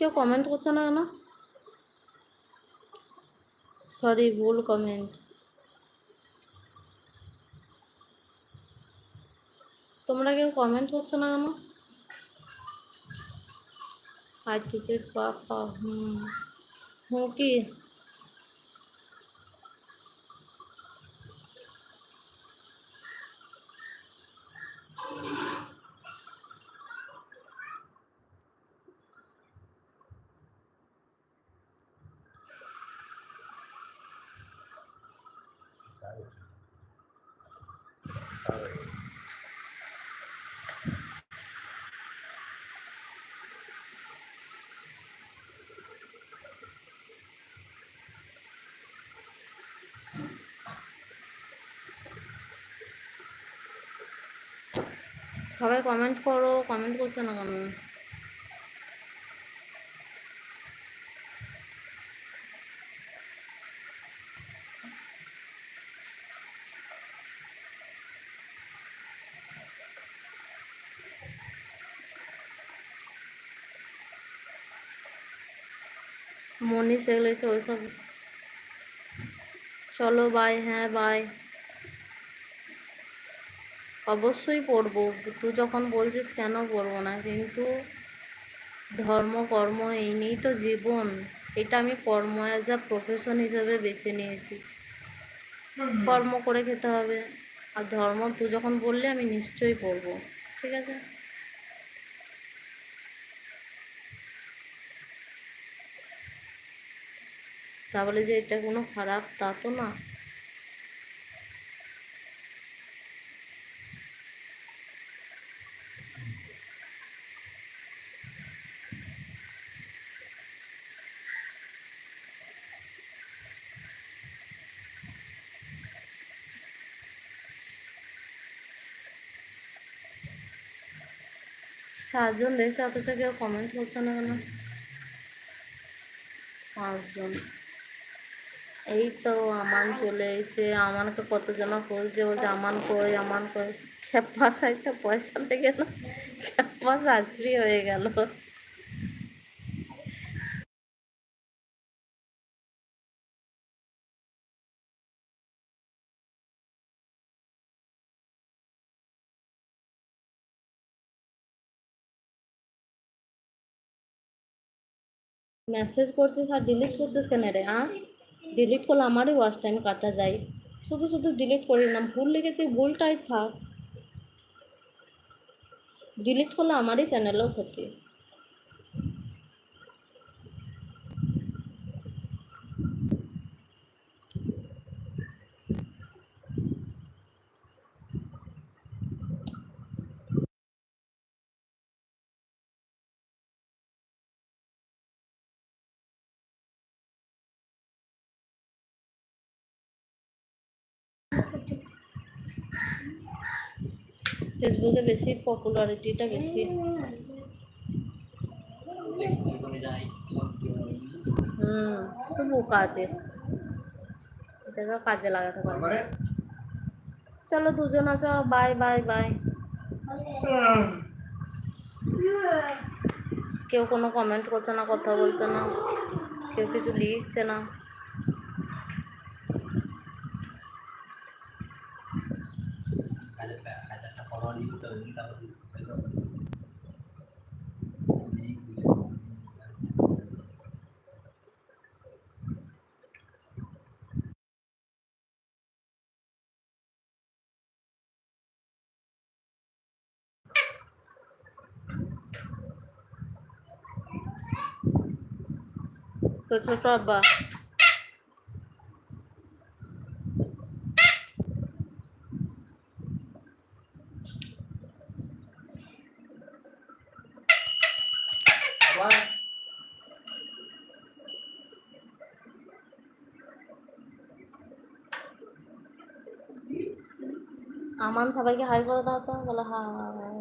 কেউ কমেন্ট করছে না কেন? সরি ভুল কমেন্ট তোমরা কেউ কমেন্ট করছ না কেন? আর টিচার পাপা হুম। হুম কি সবাই কমেন্ট করো কমেন্ট করছ না কেন? মনি সেগুলো ওইসব। চলো বাই হ্যাঁ বাই অবশ্যই পড়ব। তুই যখন বলছিস কেন পড়ব না? কিন্তু ধর্ম, কর্ম এই নিয়েই তো জীবন। এটা আমি কর্ম অ্যাজ আ প্রফেশন হিসেবে বেছে নিয়েছি। কর্ম করে খেতে হবে। আর ধর্ম তুই যখন বললে আমি নিশ্চয়ই পড়ব। ঠিক আছে? তাহলে যে এটা কোনো খারাপ তা তো না। চারজন দেখছে, অথচ কেউ কমেন্ট করছে না কেন? পাঁচজন। এই তো আমান চলে এসেছে। আমানকে কতজন খুঁজছে? বলছে, আমান কই? আমান কই? খেপা তো পয়সা লেগে না খেপাস আজরি হয়ে গেল। মেসেজ করছিস আর ডিলিট করছিস কেন রে হ্যাঁ ডিলিট করলে আমারই ওয়াচ টাইম কাটা যায়। শুধু শুধু ডিলিট করি না, ভুল লেগেছে, ভুলটাই থাক। ডিলিট করলে আমারই চ্যানেলেও ক্ষতি। ফেসবুকে বেশি পপুলারিটিটা বেশি। হুম তুই বোকা আছিস। এটাকে কাজে লাগাতে পারবি। চলো দুজন আছো বাই বাই বাই কেউ কোনো কমেন্ট করছে না কথা বলছে না। কেউ কিছু লিখছে না। তো ছোট আব্বা আমান সবাইকে হাই করে দাও তো বলো হাই